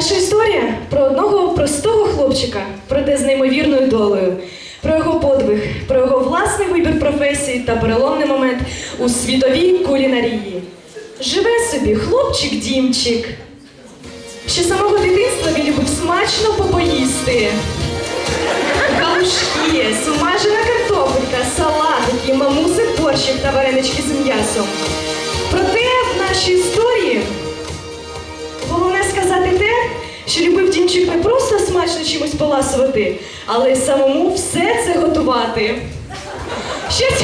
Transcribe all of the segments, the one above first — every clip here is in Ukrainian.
Наша історія про одного простого хлопчика, проте з неймовірною долею, про його подвиг, про його власний вибір професії та переломний момент у світовій кулінарії. Живе собі хлопчик Дімчик. Ще самого дитинства він любив смачно попоїсти. Галушки, смажена картопелька, салатики, мамуси, борщик та варенички з м'ясом. Чимось поласувати, але самому все це готувати. Ще, з-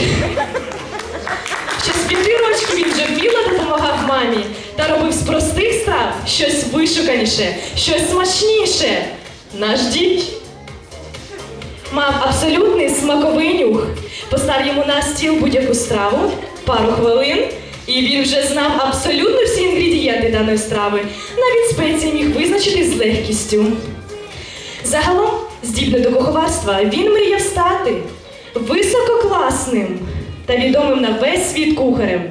п'яти він вже вміло допомагав мамі та робив з простих страв щось вишуканіше, щось смачніше. Наш дід мав абсолютний смаковий нюх. Постав йому на стіл будь-яку страву, пару хвилин, і він вже знав абсолютно всі інгредієнти даної страви. Навіть спеції міг визначити з легкістю. Загалом, здібний до куховарства, він мріяв стати висококласним та відомим на весь світ кухарем.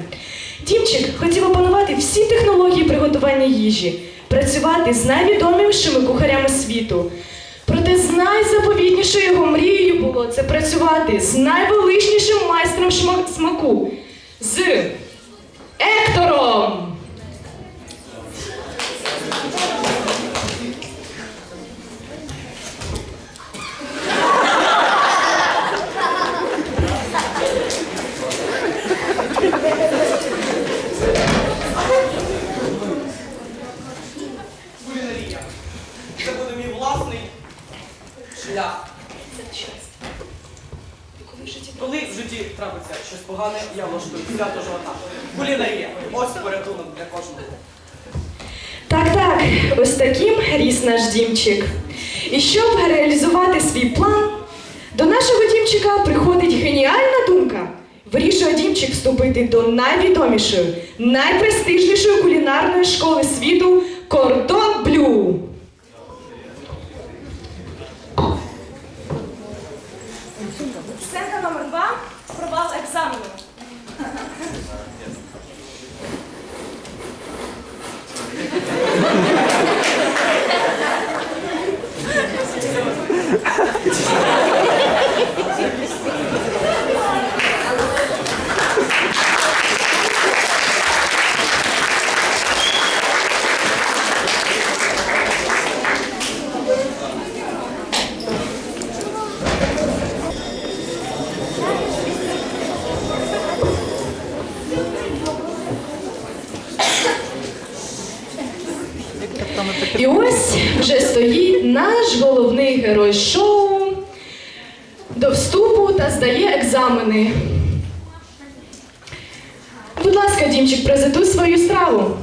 Дімчик хотів опанувати всі технології приготування їжі, працювати з найвідомішими кухарями світу. Проте з найзаповітнішою його мрією було це працювати з найвеличнішим майстром смаку з Ектором. Так, ось таким ріс наш дімчик. І щоб реалізувати свій план, до нашого дімчика приходить геніальна думка. Вирішує дімчик вступити до найвідомішої, найпрестижнішої кулінарної школи світу Кордон шоу до вступу та здає екзамени. Будь ласка, Дімчик, презентуй свою страву.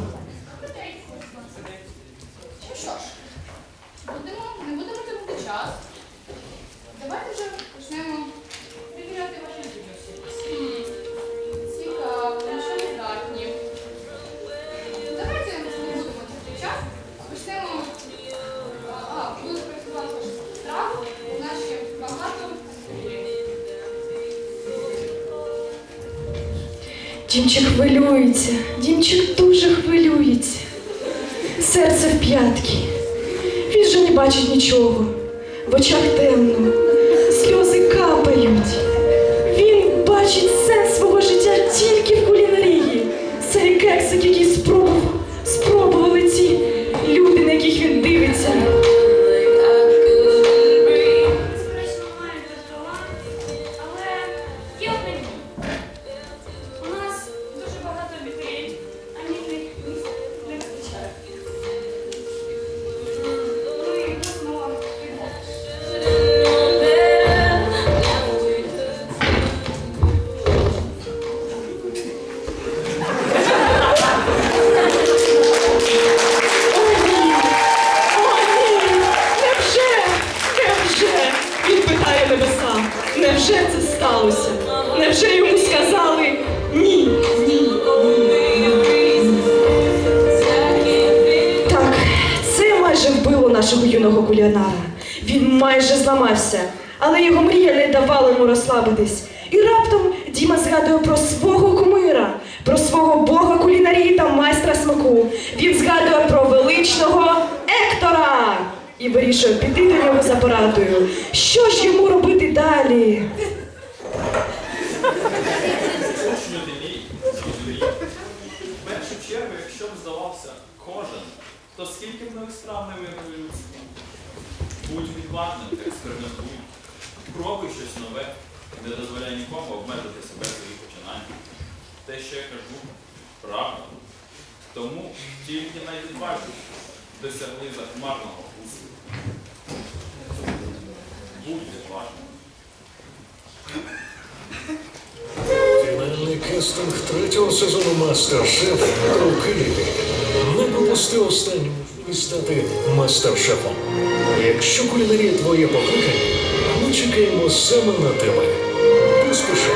Дімчик хвилюється, Дімчик дуже хвилюється. Серце в п'ятки. Він же не бачить нічого. В очах темно, юного кулінара. Він майже зламався, але його мрія не давала йому розслабитись. І раптом Діма згадує про свого кумира, про свого бога кулінарії та майстра смаку. Він згадує про величного Ектора. і вирішує піти до нього за порадою. Що ж йому робити далі? В першу чергу, якщо б здавався кожен, то скільки б нових страв не виявили? Будь відважним експериментуй. Пробуй щось нове, не дозволяй нікому обмежити себе в своїх починаннях. Те, що я кажу, правда. Тому тільки найвідважніші досягли захмарного успіху. Будь відважним. Фінальний кастинг третього сезону Мастер-Шеф Києві. Не пропусти останню і стати мастер-шефом. Якщо кулінарія твоє покликання, ми чекаємо саме на тебе. Поспішай.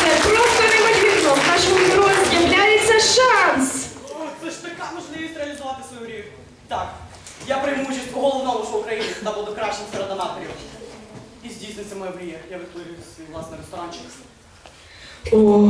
Це просто неймовірно. В нашому герої з'являється шанс. О, це ж така можливість реалізувати свою мрію. Так, я прийму участь у головному шоу України та буду кращим серед аматорів. І здійсниться моя мрія. Я відкрию свій власний ресторанчик. О,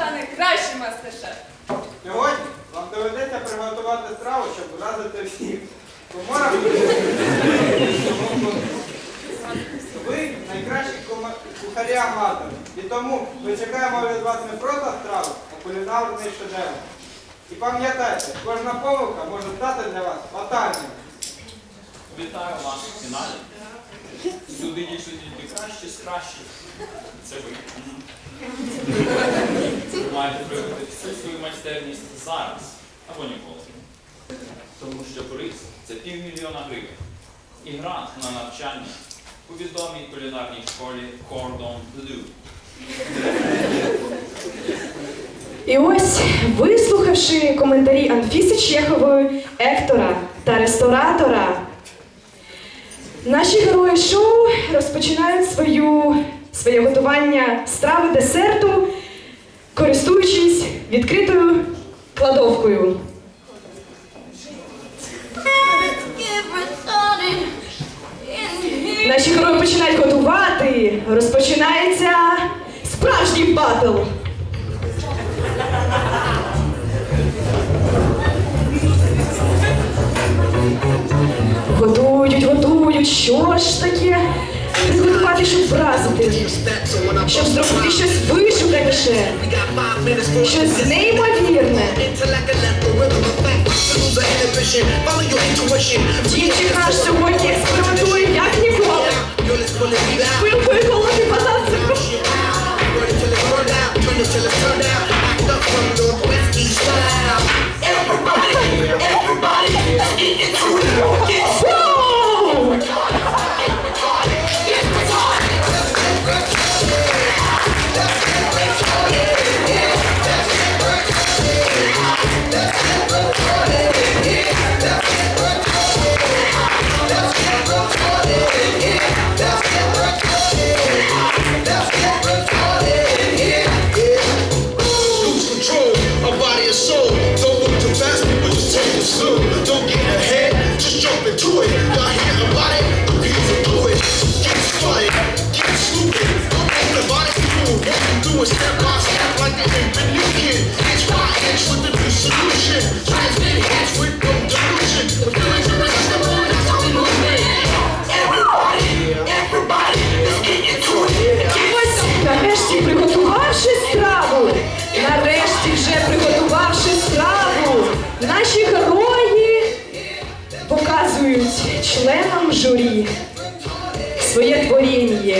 стане кращим мастер-шеф. Сьогодні вам доведеться приготувати страву, щоб вразити всіх. Комора Ви найкращі кома- кухарі-аматори. І тому ми чекаємо від вас не просто страву, а кулінарний шедевр. І пам'ятайте, кожна помилка може стати для вас фатальною. Вітаю вас у фіналі. Сюди дійшли тільки кращі з кращих. Це ви. Маєте проявити всю свою майстерність зараз або ніколи. Тому що приз це півмільйона гривень. І грант на навчання у відомій кулінарній школі Cordon Bleu. І ось, вислухавши коментарі Анфіси Чехової, Ектора та ресторатора, наші герої шоу розпочинають свою, своє готування страви десерту, користуючись відкритою кладовкою. Наші герої починають готувати. Розпочинається справжній батл. Готують. Що ж таке? Підготувати, щоб вразити, щоб зробити щось вишуканіше, щось неймовірне. Журі своє творіння.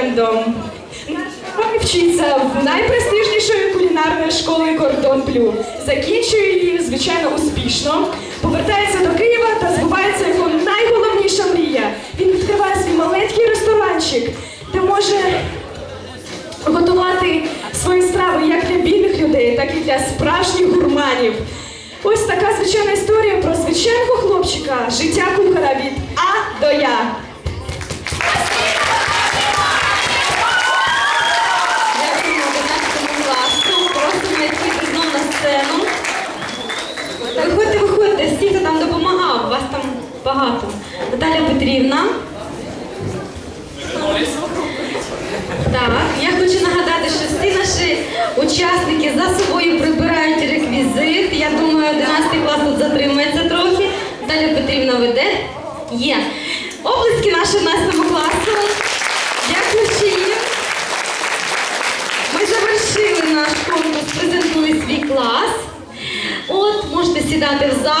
Хеппі-ендом. Вчиться в найпрестижнішої кулінарної школи Кордон Плю. Закінчує її, звичайно, успішно. Повертається до Києва та збувається його найголовніша мрія. Він відкриває свій маленький ресторанчик, де може готувати свої страви як для бідних людей, так і для справжніх гурманів. Ось така звичайна історія про звичайного хлопчика, життя кухара від А до Я. багато. Наталя Петрівна. Так, я хочу нагадати, що всі наші учасники за собою прибирають реквізит. Я думаю, 11 клас тут затримається трохи. Наталя Петрівна веде. Є. Облиски нашого 11 класу. Дякую їм. Ми завершили наш конкурс, презентує свій клас. От, можете сідати в зал.